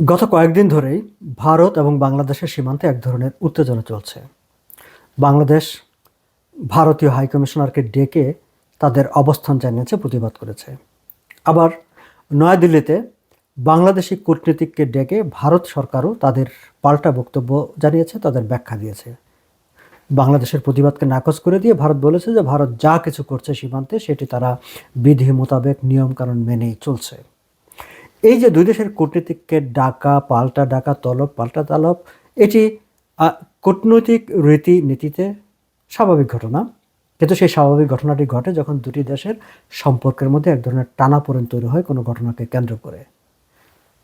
গত কয়েকদিন ধরেই ভারত এবং বাংলাদেশের সীমান্তে এক ধরনের উত্তেজনা চলছে। বাংলাদেশ ভারতীয় হাইকমিশনারকে ডেকে তাদের অবস্থান জানিয়েছে, প্রতিবাদ করেছে। আবার নয়াদিল্লিতে বাংলাদেশি কূটনীতিককে ডেকে ভারত সরকারও তাদের পাল্টা বক্তব্য জানিয়েছে, তাদের ব্যাখ্যা দিয়েছে। বাংলাদেশের প্রতিবাদকে নাকচ করে দিয়ে ভারত বলেছে যে, ভারত যা কিছু করছে সীমান্তে, সেটি তারা বিধি মোতাবেক নিয়মকানুন মেনেই চলছে। এই যে দুই দেশের কূটনীতিককে ডাকা, পাল্টা ডাকা, তলব, পাল্টা তলব, এটি কূটনৈতিক রীতি নীতিতে স্বাভাবিক ঘটনা। কিন্তু সেই স্বাভাবিক ঘটনাটি ঘটে যখন দুটি দেশের সম্পর্কের মধ্যে এক ধরনের টানাপোড়েন তৈরি হয় কোনো ঘটনাকে কেন্দ্র করে।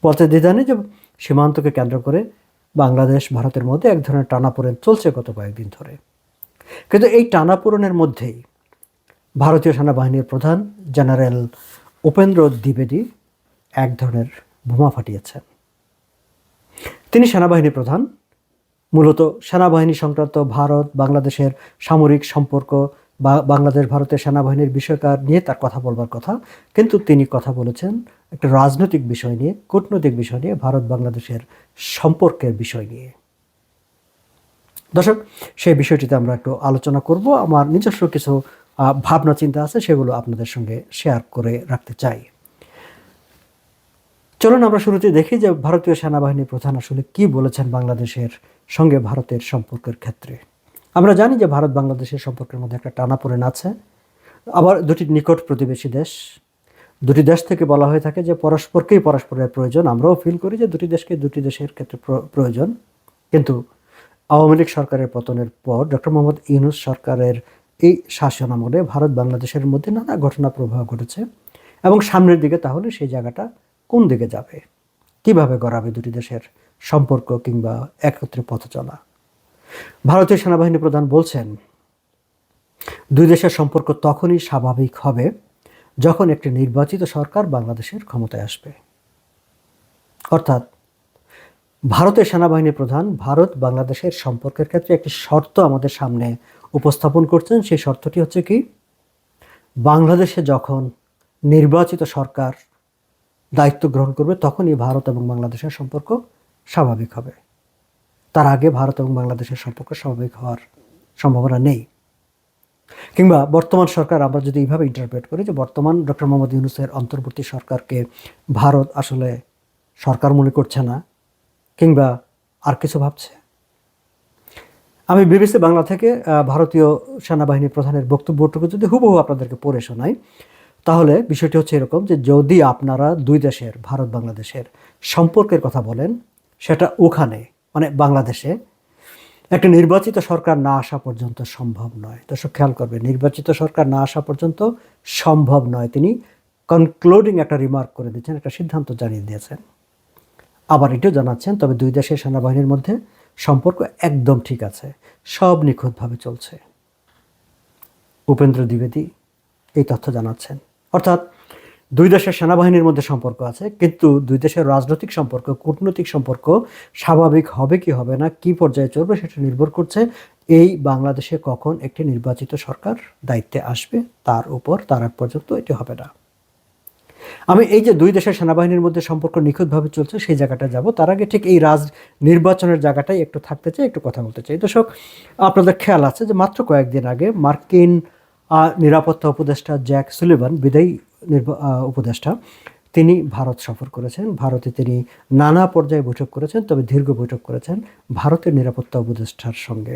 বলতে দ্বিধা যে সীমান্তকে কেন্দ্র করে বাংলাদেশ, ভারতের মধ্যে এক ধরনের টানাপোড়েন চলছে গত কয়েকদিন ধরে। কিন্তু এই টানাপোড়েনের মধ্যেই ভারতীয় সেনাবাহিনীর প্রধান জেনারেল উপেন্দ্র দ্বিবেদী এক ধরনের বোমা ফাটিয়েছেন তিনি সেনাবাহিনী প্রধান। মূলত সেনাবাহিনী সংক্রান্ত ভারত, বাংলাদেশের সামরিক সম্পর্ক বা বাংলাদেশ, ভারতের সেনাবাহিনীর বিষয়কার নিয়ে তার কথা বলবার কথা। কিন্তু তিনি কথা বলেছেন একটা রাজনৈতিক বিষয় নিয়ে, কূটনৈতিক বিষয় নিয়ে, ভারত, বাংলাদেশের সম্পর্কের বিষয় নিয়ে। দর্শক, সেই বিষয়টিতে আমরা একটু আলোচনা করব। আমার নিজস্ব কিছু ভাবনা, চিন্তা আছে, সেগুলো আপনাদের সঙ্গে শেয়ার করে রাখতে চাই। চলুন আমরা শুরুতে দেখি যে ভারতীয় সেনাবাহিনী প্রধান আসলে কি বলেছেন বাংলাদেশের সঙ্গে ভারতের সম্পর্কের ক্ষেত্রে। আমরা জানি যে ভারত বাংলাদেশের সম্পর্কের মধ্যে একটা টানাপোড়েন আছে। আবার দুটি নিকট প্রতিবেশী দেশ। দুটি দেশ থেকে বলা হয়ে থাকে যে পরস্পরকেই পরস্পরের প্রয়োজন। আমরাও ফিল করি যে দুটি দেশকে দুটি দেশের ক্ষেত্রে প্র- প্রয়োজন। কিন্তু আওয়ামী লীগ সরকারের পতনের পর ডক্টর মোহাম্মদ ইউনুস সরকারের এই শাসন আমলে ভারত বাংলাদেশের মধ্যে নানা ঘটনা প্রবাহ ঘটেছে। এবং সামনের দিকে তাহলে সেই জায়গাটা কোন দিকে যাবে? কীভাবে গড়াবে দুটি দেশের সম্পর্ক কিংবা একত্রে পথ চলা? ভারতীয় সেনাবাহিনী প্রধান বলছেন, দুই দেশের সম্পর্ক তখনই স্বাভাবিক হবে যখন একটি নির্বাচিত সরকার বাংলাদেশের ক্ষমতায় আসবে। অর্থাৎ, ভারতের সেনাবাহিনী প্রধান ভারত বাংলাদেশের সম্পর্কের ক্ষেত্রে একটি শর্ত আমাদের সামনে উপস্থাপন করছেন। সেই শর্তটি হচ্ছে কি, বাংলাদেশে যখন নির্বাচিত সরকার দায়িত্ব গ্রহণ করবে, তখনই ভারত এবং বাংলাদেশের সম্পর্ক স্বাভাবিক হবে। তার আগে ভারত এবং বাংলাদেশের সম্পর্ক স্বাভাবিক হওয়ার সম্ভাবনা নেই। কিংবা বর্তমান সরকার আমরা যদি এইভাবে ইন্টারপ্রেট করি যে বর্তমান ডক্টর মোহাম্মদ ইউনুসের অন্তর্বর্তী সরকারকে ভারত আসলে সরকার মনে করছে না, কিংবা আর কিছু ভাবছে? আমি বিবিসি বাংলা থেকে ভারতীয় সেনাবাহিনী প্রধানের বক্তব্যটুকু যদি হুবহু আপনাদেরকে পড়ে শোনাই তাহলে বিষয়টি হচ্ছে এরকম যে যদি আপনারা দুই দেশের, ভারত, বাংলাদেশের সম্পর্কের কথা বলেন, সেটা ওখানে মানে বাংলাদেশে একটা নির্বাচিত সরকার না আসা পর্যন্ত সম্ভব নয়। দর্শক, খেয়াল করবে নির্বাচিত সরকার না আসা পর্যন্ত সম্ভব নয়। তিনি কনক্লুডিং একটা রিমার্ক করে দিয়েছেন, একটা সিদ্ধান্ত জানিয়ে দিয়েছেন। আবার এটাও জানাচ্ছেন, তবে দুই দেশের সেনাবাহিনীর মধ্যে সম্পর্ক একদম ঠিক আছে, সব নিখুঁতভাবে চলছে। উপেন্দ্র দ্বিবেদী এই তথ্য জানাচ্ছেন। অর্থাৎ দুই দেশের সেনাবাহিনীর মধ্যে সম্পর্ক আছে, কিন্তু দুই দেশের রাজনৈতিক সম্পর্ক, কূটনৈতিক সম্পর্ক স্বাভাবিক হবে কি হবে না, কি পর্যায়ে চলবে সেটা নির্ভর করছে এই বাংলাদেশে কখন একটি নির্বাচিত সরকার দায়িত্বে আসবে, তার উপর, তার আগ পর্যন্ত এটি হবে না। আমি এই যে দুই দেশের সেনাবাহিনীর মধ্যে সম্পর্ক নিখুঁতভাবে চলছে, সেই জায়গাটা যাব। তার আগে ঠিক এই রাজ নির্বাচনের জায়গাটাই একটু থাকতে চাই, একটু কথা বলতে চাই। দর্শক, আপনাদের খেয়াল আছে যে মাত্র কয়েকদিন আগে মার্কিন নিরাপত্তা উপদেষ্টা জ্যাক সুলিভান, বিদায়ী উপদেষ্টা, তিনি ভারত সফর করেছেন। ভারতে তিনি নানা পর্যায়ে বৈঠক করেছেন, তবে দীর্ঘ বৈঠক করেছেন ভারতের নিরাপত্তা উপদেষ্টার সঙ্গে,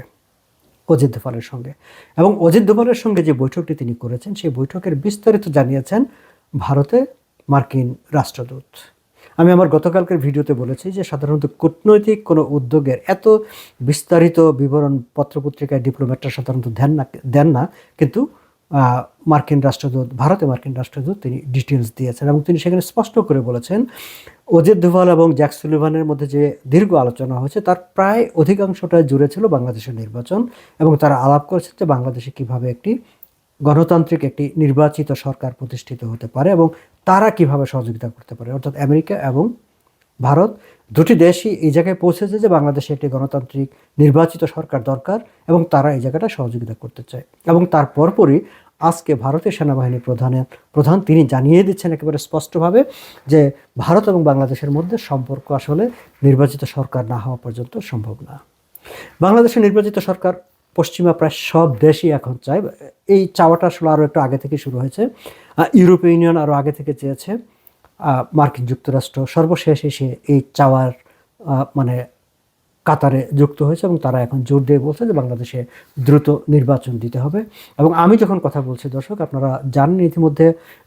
অজিত দোভালের সঙ্গে। এবং অজিত দোভালের সঙ্গে যে বৈঠকটি তিনি করেছেন, সেই বৈঠকের বিস্তারিত জানিয়েছেন ভারতে মার্কিন রাষ্ট্রদূত। আমি আমার গতকালকের ভিডিওতে বলেছি যে সাধারণত কূটনৈতিক কোনো উদ্যোগের এত বিস্তারিত বিবরণ পত্রপত্রিকায় ডিপ্লোম্যাটরা সাধারণত দেন না দেন না, কিন্তু মার্কিন রাষ্ট্রদূত, ভারতে মার্কিন রাষ্ট্রদূত তিনি ডিটেলস দিয়েছেন এবং তিনি সেখানে স্পষ্ট করে বলেছেন, অজিত দোভাল এবং জ্যাক সুলিভানের মধ্যে যে দীর্ঘ আলোচনা হয়েছে, তার প্রায় অধিকাংশটা জুড়ে ছিল বাংলাদেশের নির্বাচন এবং তারা আলাপ করেছে যে বাংলাদেশে কীভাবে একটি গণতান্ত্রিক, একটি নির্বাচিত সরকার প্রতিষ্ঠিত হতে পারে এবং তারা কীভাবে সহযোগিতা করতে পারে। অর্থাৎ আমেরিকা এবং ভারত, দুটি দেশই এই জায়গায় পৌঁছেছে যে বাংলাদেশে একটি গণতান্ত্রিক নির্বাচিত সরকার দরকার এবং তারা এই জায়গাটা সহযোগিতা করতে চায়। এবং তার পরপরই আজকে ভারতের সেনাবাহিনী প্রধানের প্রধান তিনি জানিয়ে দিচ্ছেন একেবারে স্পষ্টভাবে যে ভারত এবং বাংলাদেশের মধ্যে সম্পর্ক আসলে নির্বাচিত সরকার না হওয়া পর্যন্ত সম্ভব না। বাংলাদেশের নির্বাচিত সরকার পশ্চিমা প্রায় সব দেশই এখন চায়। এই চাওয়াটা আসলে আরও একটু আগে থেকে শুরু হয়েছে। ইউরোপীয় ইউনিয়ন আরও আগে থেকে চেয়েছে। মার্কিন যুক্তরাষ্ট্র সর্বশেষ এসে এই চাওয়ার মানে কাতারে যুক্ত হয়েছে এবং তারা এখন জোর দিয়ে বলছে যে বাংলাদেশে দ্রুত নির্বাচন দিতে হবে। এবং আমি যখন কথা বলছি, দর্শক, আপনারা জানেন ইতিমধ্যে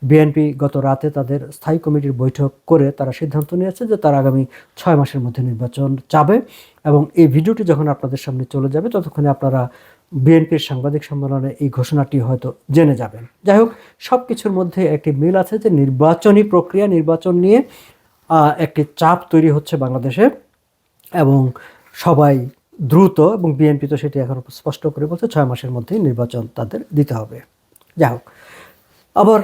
বিএনপি গত রাতে তাদের স্থায়ী কমিটির বৈঠক করে তারা সিদ্ধান্ত নিয়েছে যে তারা আগামী ছয় মাসের মধ্যে নির্বাচন চাবে। এবং এই ভিডিওটি যখন আপনাদের সামনে চলে যাবে, ততক্ষণে আপনারা বিএনপির সাংবাদিক সম্মেলনে এই ঘোষণাটি হয়তো জেনে যাবেন। যাই হোক সব কিছুর মধ্যে একটি মিল আছে যে নির্বাচনী প্রক্রিয়া, নির্বাচন নিয়ে একটি চাপ তৈরি হচ্ছে বাংলাদেশে এবং সবাই দ্রুত এবং বিএনপি তো সেটি এখন স্পষ্ট করে বলছে, ছয় মাসের মধ্যেই নির্বাচন তাদের দিতে হবে। যাই হোক, আবার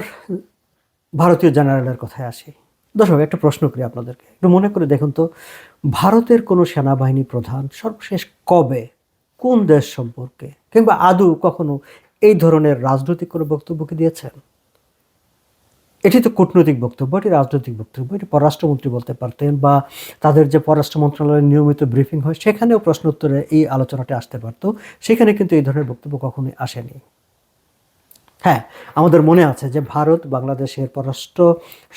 ভারতীয় জেনারেলের কথায় আসি। দর্শক, একটা প্রশ্ন করি আপনাদেরকে। একটু মনে করে দেখুন তো, ভারতের কোনো সেনাবাহিনী প্রধান সর্বশেষ কবে কোন দেশ সম্পর্কে? কিংবা আদৌ কখনো এই ধরনের রাজনৈতিক কোনো বক্তব্য কি দিয়েছেন? এটি তো কূটনৈতিক বক্তব্য, এটি রাজনৈতিক বক্তব্য, এটি পররাষ্ট্রমন্ত্রী বলতে পারতেন বা তাদের যে পররাষ্ট্র মন্ত্রণালয়ের নিয়মিত ব্রিফিং হয়, সেখানেও প্রশ্ন উত্তরে এই আলোচনাটি আসতে পারতো। সেখানে কিন্তু এই ধরনের বক্তব্য কখনোই আসেনি। হ্যাঁ আমাদের মনে আছে যে ভারত, বাংলাদেশের পররাষ্ট্র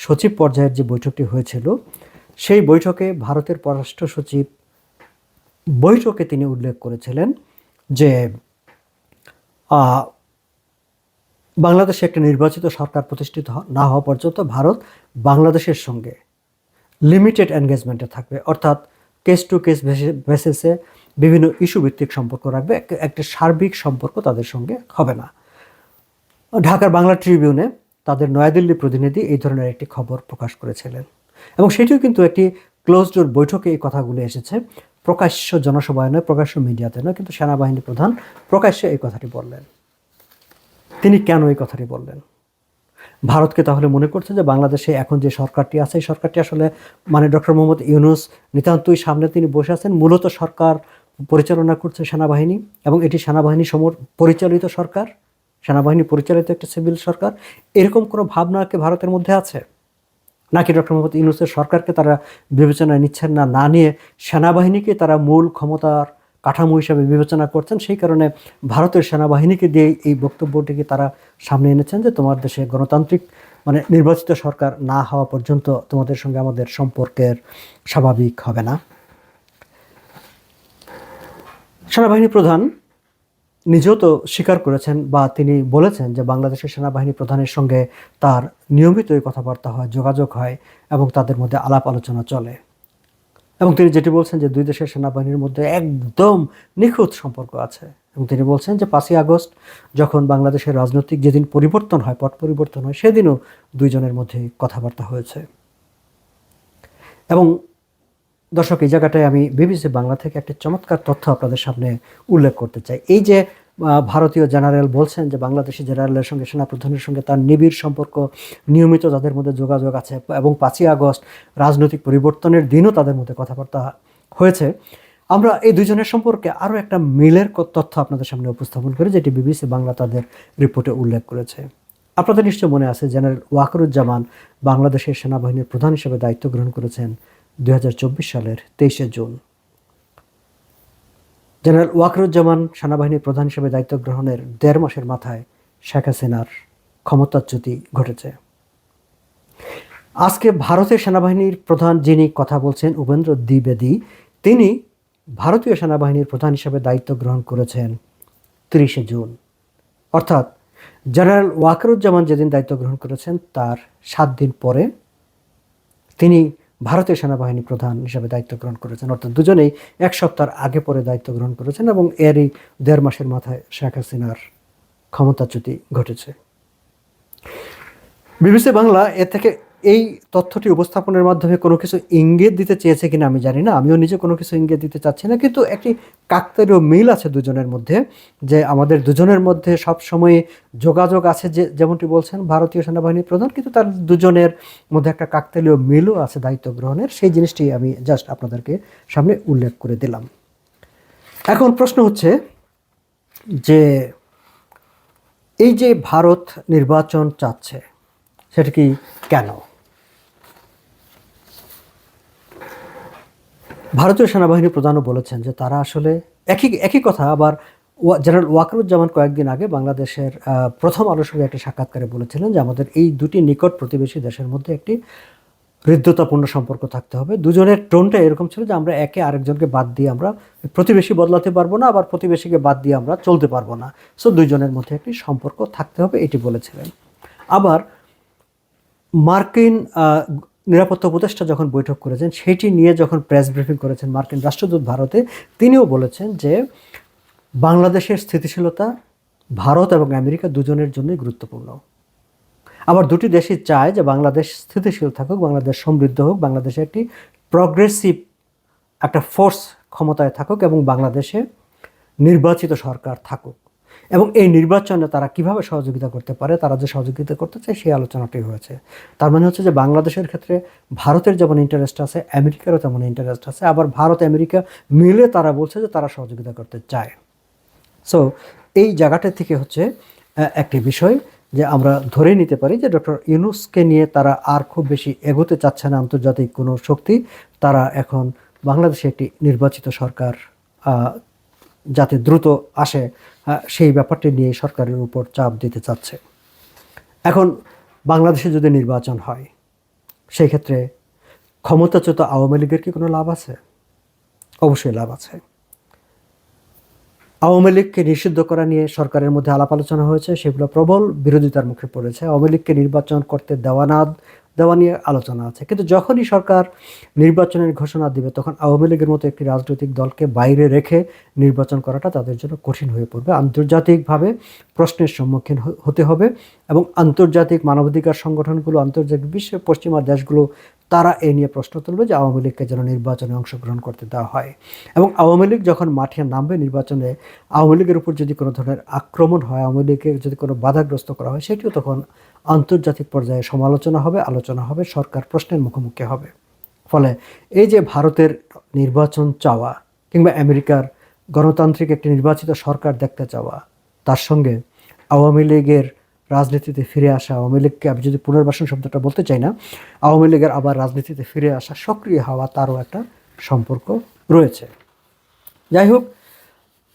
সচিব পর্যায়ের যে বৈঠকটি হয়েছিল, সেই বৈঠকে ভারতের পররাষ্ট্র সচিব বৈঠকে তিনি উল্লেখ করেছিলেন যে বাংলাদেশে একটা নির্বাচিত সরকার প্রতিষ্ঠিত না হওয়া পর্যন্ত ভারত বাংলাদেশের সঙ্গে লিমিটেড এনগেজমেন্টে থাকবে। অর্থাৎ কেস টু কেস বেসিসে বিভিন্ন ইস্যু ভিত্তিক সম্পর্ক রাখবে। এক- একটা সার্বিক সম্পর্ক তাদের সঙ্গে হবে না। ঢাকার বাংলা ট্রিবিউনে তাদের নয়াদিল্লি প্রতিনিধি এই ধরনের একটি খবর প্রকাশ করেছিলেন। এবং সেটিও কিন্তু একটি ক্লোজ ডোর বৈঠকে এই কথাগুলো এসেছে। প্রকাশ্য জনসভায় নয়, প্রকাশ্য মিডিয়াতে নয়, কিন্তু সেনাবাহিনী প্রধান প্রকাশ্যে এই কথাটি বললেন। তিনি কেন এই কথাটি বললেন? ভারতকে তাহলে মনে করছে যে বাংলাদেশে এখন যে সরকারটি আছে, এই সরকারটি আসলে মানে ডক্টর মোহাম্মদ ইউনুস নিতান্তই সামনে তিনি বসে আছেন। মূলত সরকার পরিচালনা করছে সেনাবাহিনী এবং এটি সেনাবাহিনী সমর পরিচালিত সরকার, সেনাবাহিনী পরিচালিত একটা সিভিল সরকার। এরকম কোনো ভাবনা কি ভারতের মধ্যে আছে? নাকি ডক্টর মোহাম্মদ ইউনুসের সরকারকে তারা বিবেচনায় নিচ্ছেন না না নিয়ে সেনাবাহিনীকে তারা মূল ক্ষমতার কাঠামো হিসাবে বিবেচনা করছেন, সেই কারণে ভারতের সেনাবাহিনীকে দিয়ে এই বক্তব্যটিকে তারা সামনে এনেছেন যে তোমার দেশে গণতান্ত্রিক মানে নির্বাচিত সরকার না হওয়া পর্যন্ত তোমাদের সঙ্গে আমাদের সম্পর্কের স্বাভাবিক হবে না। সেনাবাহিনী প্রধান নিজেও তো স্বীকার করেছেন বা তিনি বলেছেন যে বাংলাদেশের সেনাবাহিনী প্রধানের সঙ্গে তার নিয়মিতই কথাবার্তা হয়, যোগাযোগ হয় এবং তাদের মধ্যে আলাপ আলোচনা চলে। এবং তিনি যেটি বলছেন যে দুই দেশের সেনাবাহিনীর মধ্যে একদম নিখুঁত সম্পর্ক আছে। এবং তিনি বলছেন যে পাঁচই আগস্ট যখন বাংলাদেশের রাজনৈতিক যেদিন পরিবর্তন হয়, পট পরিবর্তন হয়, সেদিনও দুইজনের মধ্যে কথাবার্তা হয়েছে। এবং দর্শক, এই জায়গাটায় আমি বিবিসি বাংলা থেকে একটা চমৎকার তথ্য আপনাদের সামনে উল্লেখ করতে চাই। এই যে ভারতীয় জেনারেল বলছেন যে বাংলাদেশি জেনারেলের সঙ্গে, সেনাপ্রধানের সঙ্গে তার নিবিড় সম্পর্ক নিয়মিত তাদের মধ্যে যোগাযোগ আছে এবং পাঁচই আগস্ট রাজনৈতিক পরিবর্তনের দিনও তাদের মধ্যে কথাবার্তা হয়েছে। আমরা এই দুজনের সম্পর্কে আরও একটা মিলের তথ্য আপনাদের সামনে উপস্থাপন করি, যেটি বিবিসি বাংলা তাদের রিপোর্টে উল্লেখ করেছে। আপনাদের নিশ্চয় মনে আছে, জেনারেল ওয়াকরুজ্জামান বাংলাদেশের সেনাবাহিনীর প্রধান হিসেবে দায়িত্ব গ্রহণ করেছেন দুই হাজার চব্বিশ সালের তেইশে জুন। জেনারেল ওয়াকরুজ্জামান সেনাবাহিনীর প্রধান হিসেবে দায়িত্ব গ্রহণের দেড় মাসের মাথায় শেখ হাসিনার ক্ষমতাচ্যুতি ঘটেছে। আজকে ভারতের সেনাবাহিনীর প্রধান যিনি কথা বলছেন উপেন্দ্র দ্বিবেদী, তিনি ভারতীয় সেনাবাহিনীর প্রধান হিসেবে দায়িত্ব গ্রহণ করেছেন তিরিশে জুন। অর্থাৎ জেনারেল ওয়াকরুজ্জামান যেদিন দায়িত্ব গ্রহণ করেছেন, তার সাত দিন পরে তিনি ভারতীয় সেনাবাহিনী প্রধান হিসেবে দায়িত্ব গ্রহণ করেছেন। অর্থাৎ দুজনেই এক সপ্তাহ আগে পরে দায়িত্ব গ্রহণ করেছেন এবং এরই দেড় মাসের মাথায় শেখ হাসিনার ক্ষমতাচ্যুতি ঘটেছে। বিবিসি বাংলা এ থেকে এই তথ্যটি উপস্থাপনের মাধ্যমে কোনো কিছু ইঙ্গিত দিতে চেয়েছে কিনা আমি জানি না, আমিও নিজে কোনো কিছু ইঙ্গিত দিতে চাচ্ছি না, কিন্তু একটি কাকতারীয় মিল আছে দুজনের মধ্যে, যে আমাদের দুজনের মধ্যে সব সময় যোগাযোগ আছে যে, যেমনটি বলছেন ভারতীয় সেনাবাহিনীর প্রধান, কিন্তু তার দুজনের মধ্যে একটা কাকতালীয় মিলও আছে দায়িত্ব গ্রহণের, সেই জিনিসটি আমি জাস্ট আপনাদেরকে সামনে উল্লেখ করে দিলাম। এখন প্রশ্ন হচ্ছে যে, এই যে ভারত নির্বাচন চাচ্ছে, সেটা কি কেন? ভারতীয় সেনাবাহিনী প্রধানও বলেছেন যে তারা আসলে একই একই কথা, আবার জেনারেল ওয়াকরুজ্জামান কয়েকদিন আগে বাংলাদেশের প্রথম আলোর সঙ্গে একটি সাক্ষাৎকারে বলেছিলেন যে আমাদের এই দুটি নিকট প্রতিবেশী দেশের মধ্যে একটি হৃদ্যতাপূর্ণ সম্পর্ক থাকতে হবে। দুজনের টোনটা এরকম ছিল যে আমরা একে আরেকজনকে বাদ দিয়ে আমরা প্রতিবেশী বদলাতে পারব না, আবার প্রতিবেশীকে বাদ দিয়ে আমরা চলতে পারব না। সো দুইজনের মধ্যে একটি সম্পর্ক থাকতে হবে, এটি বলেছিলেন। আবার মার্কিন নিরাপত্তা উপদেষ্টা যখন বৈঠক করেছেন, সেটি নিয়ে যখন প্রেস ব্রিফিং করেছেন মার্কিন রাষ্ট্রদূত ভারতে, তিনিও বলেছেন যে বাংলাদেশের স্থিতিশীলতা ভারত এবং আমেরিকা দুজনের জন্যই গুরুত্বপূর্ণ। আবার দুটি দেশই চায় যে বাংলাদেশ স্থিতিশীল থাকুক, বাংলাদেশ সমৃদ্ধ হোক, বাংলাদেশে একটি প্রগ্রেসিভ একটা ফোর্স ক্ষমতায় থাকুক এবং বাংলাদেশে নির্বাচিত সরকার থাকুক। এবং এই নির্বাচনে তারা কীভাবে সহযোগিতা করতে পারে, তারা যে সহযোগিতা করতে চায় সেই আলোচনাটি হয়েছে। তার মানে হচ্ছে যে বাংলাদেশের ক্ষেত্রে ভারতের যেমন ইন্টারেস্ট আছে, আমেরিকারও তেমন ইন্টারেস্ট আছে, আবার ভারত, আমেরিকা মিলে তারা বলছে যে তারা সহযোগিতা করতে চায়। সো এই জায়গাটা থেকে হচ্ছে একটি বিষয় যে আমরা ধরে নিতে পারি যে ডক্টর ইউনুসকে নিয়ে তারা আর খুব বেশি এগোতে চাচ্ছে না আন্তর্জাতিক কোনো শক্তি। তারা এখন বাংলাদেশে একটি নির্বাচিত সরকার যাতে দ্রুত আসে সেই ব্যাপারটি নিয়ে সরকারের উপর চাপ দিতে চাচ্ছে। এখন বাংলাদেশে যদি নির্বাচন হয়, সেই ক্ষেত্রে ক্ষমতাচ্যুত আওয়ামী লীগের কি কোনো লাভ আছে? অবশ্যই লাভ আছে। আওয়ামী লীগকে নিষিদ্ধ করা নিয়ে সরকারের মধ্যে আলাপ আলোচনা হয়েছে, সেগুলো প্রবল বিরোধিতার মুখে পড়েছে। আওয়ামী লীগকে নির্বাচন করতে দেওয়া না, দেওয়া নিয়ে আলোচনা আছে। কিন্তু যখনই সরকার নির্বাচনের ঘোষণা দিবে, তখন আওয়ামী লীগের মতো একটি রাজনৈতিক দলকে বাইরে রেখে নির্বাচন করাটা তাদের জন্য কঠিন হয়ে পড়বে। আন্তর্জাতিকভাবে প্রশ্নের সম্মুখীন হতে হবে এবং আন্তর্জাতিক মানবাধিকার সংগঠনগুলো, আন্তর্জাতিক বিশ্বের পশ্চিমা দেশগুলো তারা এ নিয়ে প্রশ্ন তুলবে যে আওয়ামী লীগকে যেন নির্বাচনে অংশগ্রহণ করতে দেওয়া হয়। এবং আওয়ামী লীগ যখন মাঠে নামবে নির্বাচনে, আওয়ামী লীগের উপর যদি কোনো ধরনের আক্রমণ হয়, আওয়ামী লীগকে যদি কোনো বাধাগ্রস্ত করা হয়, সেটিও তখন আন্তর্জাতিক পর্যায়ে সমালোচনা হবে, আলোচনা হবে, সরকার প্রশ্নের মুখোমুখি হবে। ফলে এই যে ভারতের নির্বাচন চাওয়া কিংবা আমেরিকার গণতান্ত্রিক একটি নির্বাচিত সরকার দেখতে চাওয়া, তার সঙ্গে আওয়ামী লীগের রাজনীতিতে ফিরে আসা আওয়ামী লীগকে, আমি যদি পুনর্বাসন শব্দটা বলতে চাই না, আওয়ামী লীগের আবার রাজনীতিতে ফিরে আসা সক্রিয় হওয়া তারও একটা সম্পর্ক রয়েছে। যাই হোক,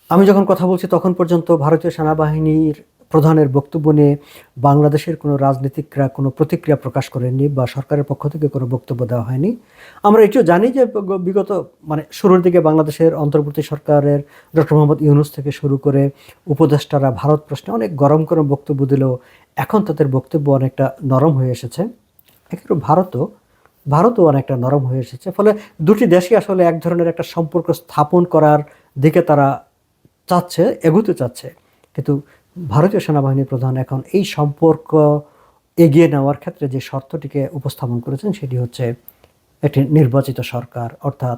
আমি যখন কথা বলছি তখন পর্যন্ত ভারতীয় সেনাবাহিনীর প্রধানের বক্তব্য নিয়ে বাংলাদেশের কোনো রাজনীতিকরা কোনো প্রতিক্রিয়া প্রকাশ করেননি বা সরকারের পক্ষ থেকে কোনো বক্তব্য দেওয়া হয়নি। আমরা এটিও জানি যে বিগত মানে শুরুর দিকে বাংলাদেশের অন্তর্বর্তী সরকারের ডক্টর মোহাম্মদ ইউনুস থেকে শুরু করে উপদেষ্টারা ভারত প্রশ্নে অনেক গরম গরম বক্তব্য দিলেও এখন তাদের বক্তব্য অনেকটা নরম হয়ে এসেছে। এক্ষেত্রে ভারতও ভারতও অনেকটা নরম হয়ে এসেছে। ফলে দুটি দেশই আসলে এক ধরনের একটা সম্পর্ক স্থাপন করার দিকে তারা চাচ্ছে, এগোতে চাচ্ছে। কিন্তু ভারতীয় সেনাবাহিনী প্রধান এখন এই সম্পর্ক এগিয়ে নেওয়ার ক্ষেত্রে যে শর্তটিকে উপস্থাপন করেছেন, সেটি হচ্ছে একটি নির্বাচিত সরকার। অর্থাৎ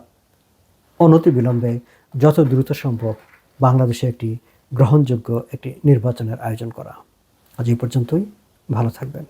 অনতি বিলম্বে যত দ্রুত সম্ভব বাংলাদেশে একটি গ্রহণযোগ্য একটি নির্বাচনের আয়োজন করা। আজ এই পর্যন্তই। ভালো থাকবেন।